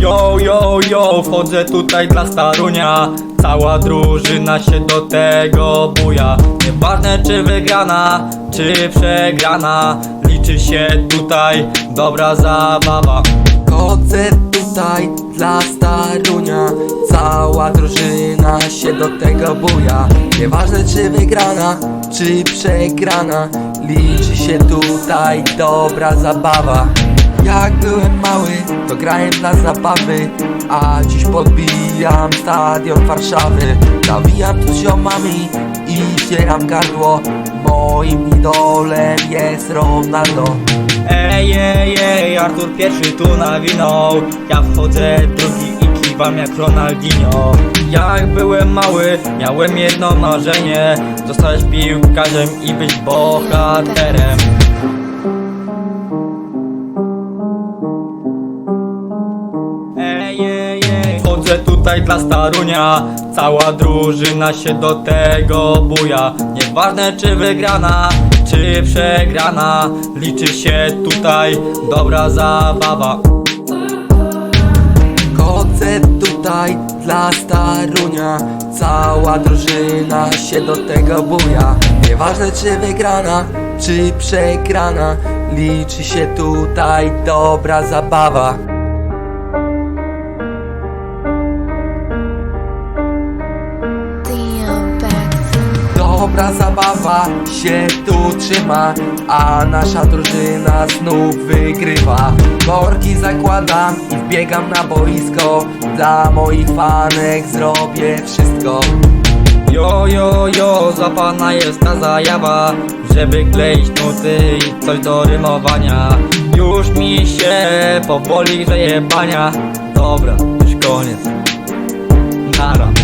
Yo, yo, yo, wchodzę tutaj dla Starunia. Cała drużyna się do tego buja. Nieważne czy wygrana, czy przegrana Liczy się tutaj dobra zabawa. Chodzę tutaj dla starunia. Cała drużyna się do tego buja. Nieważne czy wygrana, czy przegrana Liczy się tutaj dobra zabawa Jak byłem mały, to grałem dla zabawy A dziś podbijam stadion Warszawy. Nawijam tu ziomami i ścieram gardło. Moim idolem jest Ronaldo. Ej, ej, ej, Artur pierwszy tu nawinął. Ja wchodzę drugi i kiwam jak Ronaldinho. Jak byłem mały, miałem jedno marzenie. Zostać piłkarzem i być bohaterem wchodzę tutaj dla Starunia Cała drużyna się do tego buja. Nieważne czy wygrana, czy przegrana Liczy się tutaj dobra zabawa. Chodzę tutaj dla starunia Cała drużyna się do tego buja. Nieważne czy wygrana, czy przegrana Liczy się tutaj dobra zabawa Dobra zabawa się tu trzyma A nasza drużyna znów wygrywa. Korki zakładam i wbiegam na boisko. Dla moich fanek zrobię wszystko. Jo, jo, jo, za pana jest ta zajawa Żeby kleić nuty i coś do rymowania. Już mi się powoli grzeje bania Dobra, już koniec. Nara